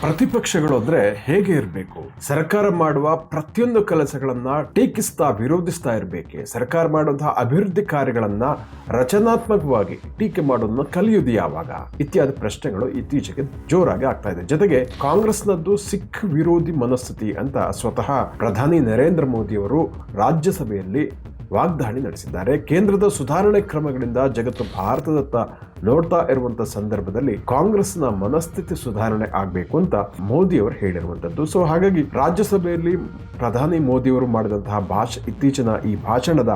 ಪ್ರತಿಪಕ್ಷಗಳು ಅಂದ್ರೆ ಹೇಗೆ ಇರಬೇಕು? ಸರ್ಕಾರ ಮಾಡುವ ಪ್ರತಿಯೊಂದು ಕೆಲಸಗಳನ್ನ ಟೀಕಿಸ್ತಾ ವಿರೋಧಿಸ್ತಾ ಇರಬೇಕೆ? ಸರ್ಕಾರ ಮಾಡುವಂತಹ ಅಭಿವೃದ್ಧಿ ಕಾರ್ಯಗಳನ್ನ ರಚನಾತ್ಮಕವಾಗಿ ಟೀಕೆ ಮಾಡೋದನ್ನ ಕಲಿಯುವುದು ಯಾವಾಗ? ಇತ್ಯಾದಿ ಪ್ರಶ್ನೆಗಳು ಇತ್ತೀಚೆಗೆ ಜೋರಾಗಿ ಆಗ್ತಾ ಇದೆ. ಜೊತೆಗೆ ಕಾಂಗ್ರೆಸ್ನದ್ದು ಸಿಖ್ ವಿರೋಧಿ ಮನಸ್ಥಿತಿ ಅಂತ ಸ್ವತಃ ಪ್ರಧಾನಿ ನರೇಂದ್ರ ಮೋದಿ ಅವರು ರಾಜ್ಯಸಭೆಯಲ್ಲಿ ವಾಗ್ದಾಳಿ ನಡೆಸಿದ್ದಾರೆ. ಕೇಂದ್ರದ ಸುಧಾರಣೆ ಕ್ರಮಗಳಿಂದ ಜಗತ್ತು ಭಾರತದತ್ತ ನೋಡ್ತಾ ಇರುವಂತ ಸಂದರ್ಭದಲ್ಲಿ ಕಾಂಗ್ರೆಸ್ನ ಮನಸ್ಥಿತಿ ಸುಧಾರಣೆ ಆಗಬೇಕು ಅಂತ ಮೋದಿ ಅವರು ಹೇಳಿರುವಂತದ್ದು. ಸೊ ಹಾಗಾಗಿ ರಾಜ್ಯಸಭೆಯಲ್ಲಿ ಪ್ರಧಾನಿ ಮೋದಿ ಅವರು ಮಾಡಿದಂತಹ ಭಾಷ, ಇತ್ತೀಚಿನ ಈ ಭಾಷಣದ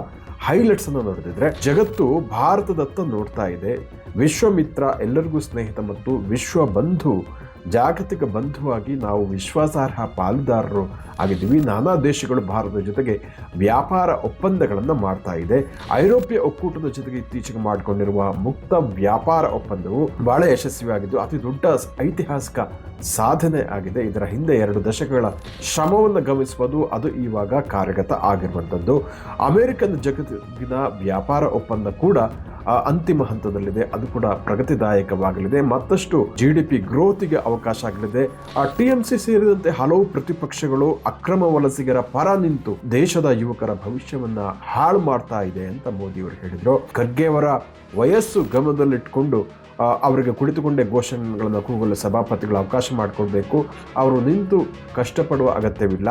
ಹೈಲೈಟ್ಸ್ ಅನ್ನು ನೋಡಿದ್ರೆ ಜಗತ್ತು ಭಾರತದತ್ತ ನೋಡ್ತಾ ಇದೆ. ವಿಶ್ವಮಿತ್ರ ಎಲ್ಲರಿಗೂ ಸ್ನೇಹಿತ ಮತ್ತು ವಿಶ್ವ ಬಂಧು, ಜಾಗತಿಕ ಬಂಧುವಾಗಿ ನಾವು ವಿಶ್ವಾಸಾರ್ಹ ಪಾಲುದಾರರು ಆಗಿದ್ದೀವಿ. ನಾನಾ ದೇಶಗಳು ಭಾರತದ ಜೊತೆಗೆ ವ್ಯಾಪಾರ ಒಪ್ಪಂದಗಳನ್ನು ಮಾಡ್ತಾ ಇದೆ. ಐರೋಪ್ಯ ಒಕ್ಕೂಟದ ಜೊತೆಗೆ ಇತ್ತೀಚೆಗೆ ಮಾಡಿಕೊಂಡಿರುವ ಮುಕ್ತ ವ್ಯಾಪಾರ ಒಪ್ಪಂದವು ಬಹಳ ಯಶಸ್ವಿಯಾಗಿದ್ದು, ಅತಿ ದೊಡ್ಡ ಐತಿಹಾಸಿಕ ಸಾಧನೆ ಆಗಿದೆ. ಇದರ ಹಿಂದೆ ಎರಡು ದಶಕಗಳ ಶ್ರಮವನ್ನು ಗಮನಿಸುವುದು ಅದು ಇವಾಗ ಕಾರ್ಯಗತ ಆಗಿರುವಂಥದ್ದು. ಅಮೆರಿಕನ್ ಜಗತ್ತಿನ ವ್ಯಾಪಾರ ಒಪ್ಪಂದ ಕೂಡ ಅಂತಿಮ ಹಂತದಲ್ಲಿದೆ. ಅದು ಕೂಡ ಪ್ರಗತಿದಾಯಕವಾಗಲಿದೆ. ಮತ್ತಷ್ಟು ಜಿ ಡಿ ಪಿ ಗ್ರೋತಿಗೆ ಅವಕಾಶ ಆಗಲಿದೆ. ಟಿ ಎಂ ಸಿ ಸೇರಿದಂತೆ ಹಲವು ಪ್ರತಿಪಕ್ಷಗಳು ಅಕ್ರಮ ವಲಸಿಗರ ಪರ ನಿಂತು ದೇಶದ ಯುವಕರ ಭವಿಷ್ಯವನ್ನ ಹಾಳು ಮಾಡ್ತಾ ಇದೆ ಅಂತ ಮೋದಿ ಅವರು ಹೇಳಿದ್ರು ಖರ್ಗೆಯವರ ವಯಸ್ಸು ಗಮನದಲ್ಲಿಟ್ಕೊಂಡು ಆ, ಅವರಿಗೆ ಕುಳಿತುಕೊಂಡೇ ಘೋಷಣೆಗಳನ್ನು ಕೂಗಲು ಸಭಾಪತಿಗಳು ಅವಕಾಶ ಮಾಡಿಕೊಡಬೇಕು. ಅವರು ನಿಂತು ಕಷ್ಟಪಡುವ ಅಗತ್ಯವಿಲ್ಲ.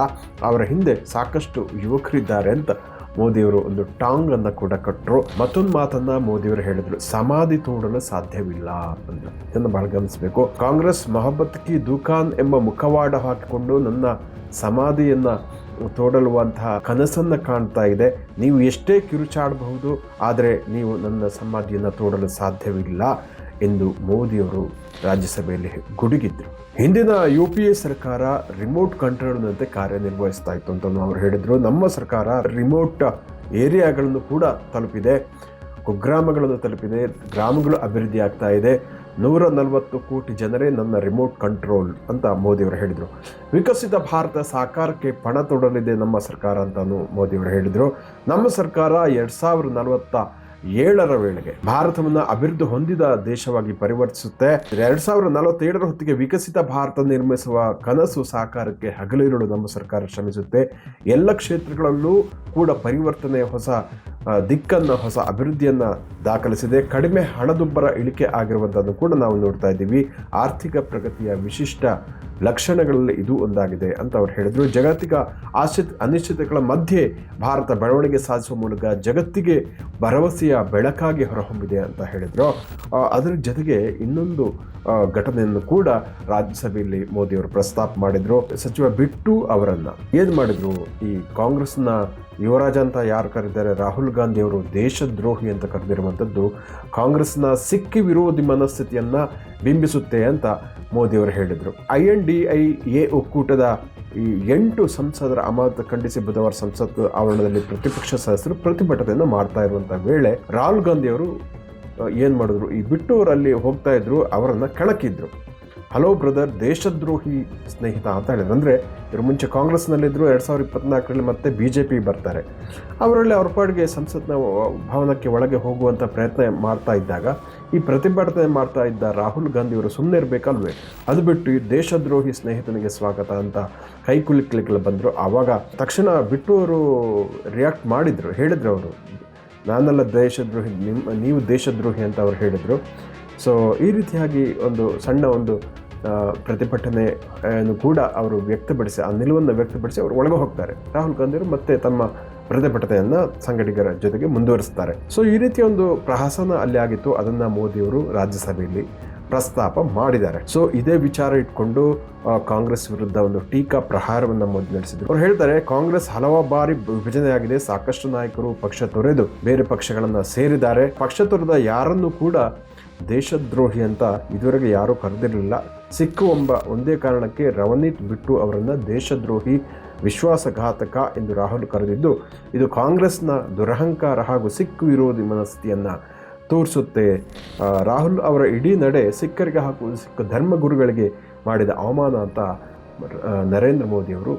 ಅವರ ಹಿಂದೆ ಸಾಕಷ್ಟು ಯುವಕರಿದ್ದಾರೆ ಅಂತ ಮೋದಿಯವರು ಒಂದು ಟಾಂಗ್ ಅನ್ನು ಕೂಡ ಕಟ್ಟರು ಮತ್ತೊಂದು ಮಾತನ್ನ ಮೋದಿಯವರು ಹೇಳಿದ್ರು, ಸಮಾಧಿ ತೋಡಲು ಸಾಧ್ಯವಿಲ್ಲ ಅಂತ ಇದನ್ನು ಬಹಳ ಗಮನಿಸಬೇಕು. ಕಾಂಗ್ರೆಸ್ ಮೊಹಬ್ಬತ್ ಕಿ ದುಖಾನ್ ಎಂಬ ಮುಖವಾಡ ಹಾಕಿಕೊಂಡು ನನ್ನ ಸಮಾಧಿಯನ್ನ ತೋಡಲುವಂತಹ ಕನಸನ್ನ ಕಾಣ್ತಾ ಇದೆ. ನೀವು ಎಷ್ಟೇ ಕಿರುಚಾಡಬಹುದು, ಆದರೆ ನೀವು ನನ್ನ ಸಮಾಧಿಯನ್ನ ತೋಡಲು ಸಾಧ್ಯವಿಲ್ಲ. ಎಂದು ಮೋದಿಯವರು ರಾಜ್ಯಸಭೆಯಲ್ಲಿ ಗುಡುಗಿದ್ರು. ಹಿಂದಿನ ಯು ಪಿ ಎ ಸರ್ಕಾರ ರಿಮೋಟ್ ಕಂಟ್ರೋಲ್ನಂತೆ ಕಾರ್ಯನಿರ್ವಹಿಸ್ತಾ ಇತ್ತು ಅಂತ ಅವರು ಹೇಳಿದ್ರು. ನಮ್ಮ ಸರ್ಕಾರ ರಿಮೋಟ್ ಏರಿಯಾಗಳನ್ನು ಕೂಡ ತಲುಪಿದೆ. ಕುಗ್ರಾಮಗಳನ್ನು ತಲುಪಿದೆ. ಗ್ರಾಮಗಳು ಅಭಿವೃದ್ಧಿ ಆಗ್ತಾ ಇದೆ. ನೂರ ನಲವತ್ತು ಕೋಟಿ ಜನರೇ ನನ್ನ ರಿಮೋಟ್ ಕಂಟ್ರೋಲ್ ಅಂತ ಮೋದಿಯವರು ಹೇಳಿದರು. ವಿಕಸಿತ ಭಾರತ ಸಾಕಾರಕ್ಕೆ ಪಣ ತೊಡಲಿದೆ ನಮ್ಮ ಸರ್ಕಾರ ಅಂತಾನು ಮೋದಿಯವರು ಹೇಳಿದರು. ನಮ್ಮ ಸರ್ಕಾರ ಎರಡು ಸಾವಿರದ ನಲವತ್ತ ಏಳರ ವೇಳೆಗೆ ಭಾರತವನ್ನು ಅಭಿವೃದ್ಧಿ ಹೊಂದಿದ ದೇಶವಾಗಿ ಪರಿವರ್ತಿಸುತ್ತೆ. ಎರಡ್ ಸಾವಿರದ ನಲವತ್ತೇಳರ ಹೊತ್ತಿಗೆ ವಿಕಸಿತ ಭಾರತ ನಿರ್ಮಿಸುವ ಕನಸು ಸಾಕಾರಕ್ಕೆ ಹಗಲಿರುಳು ನಮ್ಮ ಸರ್ಕಾರ ಶ್ರಮಿಸುತ್ತೆ. ಎಲ್ಲ ಕ್ಷೇತ್ರಗಳಲ್ಲೂ ಕೂಡ ಪರಿವರ್ತನೆಯ ಹೊಸ ದಿಕ್ಕನ್ನ ಹೊಸ ಅಭಿವೃದ್ಧಿಯನ್ನ ದಾಖಲಿಸಿದೆ. ಕಡಿಮೆ ಹಣದುಬ್ಬರ ಇಳಿಕೆ ಆಗಿರುವಂಥದ್ದು ಕೂಡ ನಾವು ನೋಡ್ತಾ ಇದ್ದೀವಿ. ಆರ್ಥಿಕ ಪ್ರಗತಿಯ ವಿಶಿಷ್ಟ ಲಕ್ಷಣಗಳಲ್ಲಿ ಇದು ಒಂದಾಗಿದೆ ಅಂತ ಅವ್ರು ಹೇಳಿದರು. ಜಾಗತಿಕ ಆಶ್ಚಿತ್ ಅನಿಶ್ಚಿತತೆಗಳ ಮಧ್ಯೆ ಭಾರತ ಬೆಳವಣಿಗೆ ಸಾಧಿಸುವ ಮೂಲಕ ಜಗತ್ತಿಗೆ ಭರವಸೆಯ ಬೆಳಕಾಗಿ ಹೊರಹೊಮ್ಮಿದೆ ಅಂತ ಹೇಳಿದರು. ಅದರ ಜೊತೆಗೆ ಇನ್ನೊಂದು ಘಟನೆಯನ್ನು ಕೂಡ ರಾಜ್ಯಸಭೆಯಲ್ಲಿ ಮೋದಿಯವರು ಪ್ರಸ್ತಾಪ ಮಾಡಿದರು. ಸಚಿವ ಬಿಟ್ಟು ಅವರನ್ನು ಏನು ಮಾಡಿದರು? ಈ ಕಾಂಗ್ರೆಸ್ನ ಯುವರಾಜ ಅಂತ ಯಾರು ಕರೆದಿದ್ದಾರೆ ರಾಹುಲ್ ಗಾಂಧಿ ಅವರು ದೇಶದ್ರೋಹಿ ಅಂತ ಕರೆದಿರುವಂಥದ್ದು ಕಾಂಗ್ರೆಸ್ನ ಸಿಕ್ಕಿ ವಿರೋಧಿ ಮನಸ್ಥಿತಿಯನ್ನು ಬಿಂಬಿಸುತ್ತೆ ಅಂತ ಮೋದಿಯವರು ಹೇಳಿದರು. I N D I A ಒಕ್ಕೂಟದ ಈ ಎಂಟು ಸಂಸದರ ಅಮಾನತು ಖಂಡಿಸಿ ಬುಧವಾರ ಸಂಸತ್ ಆವರಣದಲ್ಲಿ ಪ್ರತಿಪಕ್ಷ ಸದಸ್ಯರು ಪ್ರತಿಭಟನೆಯನ್ನು ಮಾಡ್ತಾ ಇರುವಂಥ ವೇಳೆ ರಾಹುಲ್ ಗಾಂಧಿ ಅವರು ಏನು ಮಾಡಿದ್ರು? ಈ ಬಿಟ್ಟೂರಲ್ಲಿ ಹೋಗ್ತಾ ಇದ್ರು, ಅವರನ್ನು ಕೆಳಕಿದ್ರು ಹಲೋ ಬ್ರದರ್, ದೇಶದ್ರೋಹಿ ಸ್ನೇಹಿತ ಅಂತ ಹೇಳಿದ್ರು. ಅಂದರೆ ಇವರು ಮುಂಚೆ ಕಾಂಗ್ರೆಸ್ನಲ್ಲಿದ್ದರು ಎರಡು ಸಾವಿರದ ಇಪ್ಪತ್ನಾಲ್ಕರಲ್ಲಿ ಮತ್ತೆ ಬಿ ಜೆ ಪಿ ಬರ್ತಾರೆ. ಅವರಲ್ಲಿ ಅವ್ರ ಪಾಡಿಗೆ ಸಂಸತ್ನ ಭವನಕ್ಕೆ ಒಳಗೆ ಹೋಗುವಂಥ ಪ್ರಯತ್ನ ಮಾಡ್ತಾ ಇದ್ದಾಗ, ಈ ಪ್ರತಿಭಟನೆ ಮಾಡ್ತಾ ಇದ್ದ ರಾಹುಲ್ ಗಾಂಧಿ ಅವರು ಸುಮ್ಮನೆ ಇರಬೇಕಲ್ವೇ? ಅದು ಬಿಟ್ಟು ಈ ದೇಶದ್ರೋಹಿ ಸ್ನೇಹಿತನಿಗೆ ಸ್ವಾಗತ ಅಂತ ಕೈ ಕುಲಿಕ್ಲಿಕ್ಕೆ ಬಂದರು. ಆವಾಗ ತಕ್ಷಣ ಬಿಟ್ಟು ಅವರು ರಿಯಾಕ್ಟ್ ಮಾಡಿದರು, ಹೇಳಿದರು ಅವರು, ನಾನೆಲ್ಲ ದೇಶದ್ರೋಹಿ ನಿಮ್ಮ ನೀವು ದೇಶದ್ರೋಹಿ ಅಂತ ಅವ್ರು ಹೇಳಿದರು. ಸೊ ಈ ರೀತಿಯಾಗಿ ಒಂದು ಸಣ್ಣ ಒಂದು ಪ್ರತಿಭಟನೆಯನ್ನು ಕೂಡ ಅವರು ವ್ಯಕ್ತಪಡಿಸಿ, ಆ ನಿಲುವನ್ನು ವ್ಯಕ್ತಪಡಿಸಿ ಅವರು ಒಳಗೆ ಹೋಗ್ತಾರೆ. ರಾಹುಲ್ ಗಾಂಧಿಯವರು ಮತ್ತೆ ತಮ್ಮ ಪ್ರತಿಭಟನೆಯನ್ನು ಸಂಘಟಿಗರ ಜೊತೆಗೆ ಮುಂದುವರಿಸ್ತಾರೆ. ಸೊ ಈ ರೀತಿಯ ಒಂದು ಪ್ರಹಸನ ಅಲ್ಲಿ ಆಗಿತ್ತು. ಅದನ್ನು ಮೋದಿಯವರು ರಾಜ್ಯಸಭೆಯಲ್ಲಿ ಪ್ರಸ್ತಾಪ ಮಾಡಿದ್ದಾರೆ. ಸೊ ಇದೇ ವಿಚಾರ ಇಟ್ಕೊಂಡು ಕಾಂಗ್ರೆಸ್ ವಿರುದ್ಧ ಒಂದು ಟೀಕಾ ಪ್ರಹಾರವನ್ನು ಮೋದಿ ನಡೆಸಿದ್ರು. ಅವ್ರು ಹೇಳ್ತಾರೆ, ಕಾಂಗ್ರೆಸ್ ಹಲವು ಬಾರಿ ವಿಭಜನೆಯಾಗಿದೆ. ಸಾಕಷ್ಟು ನಾಯಕರು ಪಕ್ಷ ತೊರೆದು ಬೇರೆ ಪಕ್ಷಗಳನ್ನ ಸೇರಿದ್ದಾರೆ. ಪಕ್ಷ ತೊರೆದ ಯಾರನ್ನು ಕೂಡ ದೇಶದ್ರೋಹಿ ಅಂತ ಇದುವರೆಗೆ ಯಾರೂ ಕರೆದಿರಲಿಲ್ಲ. ಸಿಕ್ಕು ಎಂಬ ಒಂದೇ ಕಾರಣಕ್ಕೆ ರವನೀತ್ ಬಿಟ್ಟು ಅವರನ್ನು ದೇಶದ್ರೋಹಿ ವಿಶ್ವಾಸಘಾತಕ ಎಂದು ರಾಹುಲ್ ಕರೆದಿದ್ದು, ಇದು ಕಾಂಗ್ರೆಸ್ನ ದುರಹಂಕಾರ ಹಾಗೂ ಸಿಕ್ಕು ವಿರೋಧಿ ಮನಸ್ಥಿತಿಯನ್ನು ತೋರಿಸುತ್ತೆ. ರಾಹುಲ್ ಅವರ ಇಡೀ ನಡೆ ಸಿಕ್ಕರಿಗೆ ಹಾಗೂ ಸಿಕ್ಕ ಧರ್ಮಗುರುಗಳಿಗೆ ಮಾಡಿದ ಅವಮಾನ ಅಂತ ನರೇಂದ್ರ ಮೋದಿಯವರು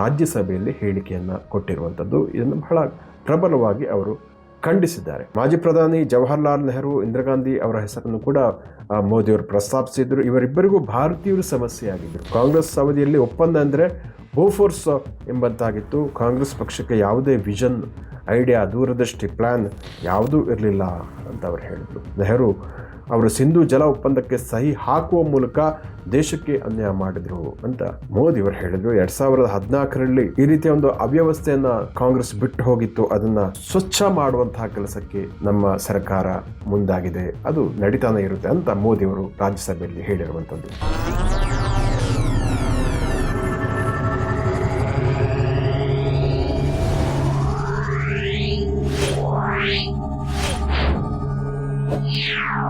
ರಾಜ್ಯಸಭೆಯಲ್ಲಿ ಹೇಳಿಕೆಯನ್ನು ಕೊಟ್ಟಿರುವಂಥದ್ದು. ಇದನ್ನು ಬಹಳ ಪ್ರಬಲವಾಗಿ ಅವರು ಖಂಡಿಸಿದ್ದಾರೆ. ಮಾಜಿ ಪ್ರಧಾನಿ ಜವಾಹರ್ಲಾಲ್ ನೆಹರು, ಇಂದಿರಾ ಗಾಂಧಿ ಅವರ ಹೆಸರನ್ನು ಕೂಡ ಮೋದಿಯವರು ಪ್ರಸ್ತಾಪಿಸಿದ್ರು. ಇವರಿಬ್ಬರಿಗೂ ಭಾರತೀಯರು ಸಮಸ್ಯೆ ಆಗಿದ್ದರು ಕಾಂಗ್ರೆಸ್ ಅವಧಿಯಲ್ಲಿ ಒಪ್ಪಂದ ಅಂದರೆ ಬೋಫೋರ್ಸ್ ಎಂಬಂತಾಗಿತ್ತು. ಕಾಂಗ್ರೆಸ್ ಪಕ್ಷಕ್ಕೆ ಯಾವುದೇ ವಿಷನ್ ಐಡಿಯಾ ದೂರದೃಷ್ಟಿ ಪ್ಲಾನ್ ಯಾವುದೂ ಇರಲಿಲ್ಲ ಅಂತ ಅವರು ಹೇಳಿದರು. ನೆಹರು ಅವರು ಸಿಂಧು ಜಲ ಒಪ್ಪಂದಕ್ಕೆ ಸಹಿ ಹಾಕುವ ಮೂಲಕ ದೇಶಕ್ಕೆ ಅನ್ಯಾಯ ಮಾಡಿದ್ರು ಅಂತ ಮೋದಿ ಅವರು ಹೇಳಿದ್ರು. ಎರಡ್ ಸಾವಿರದ ಹದಿನಾಲ್ಕರಲ್ಲಿ ಈ ರೀತಿಯ ಒಂದು ಅವ್ಯವಸ್ಥೆಯನ್ನ ಕಾಂಗ್ರೆಸ್ ಬಿಟ್ಟು ಹೋಗಿತ್ತು. ಅದನ್ನ ಸ್ವಚ್ಛ ಮಾಡುವಂತಹ ಕೆಲಸಕ್ಕೆ ನಮ್ಮ ಸರ್ಕಾರ ಮುಂದಾಗಿದೆ. ಅದು ನಡೀತಾನೆ ಇರುತ್ತೆ ಅಂತ ಮೋದಿ ಅವರು ರಾಜ್ಯಸಭೆಯಲ್ಲಿ ಹೇಳಿರುವಂತದ್ದು Yeah.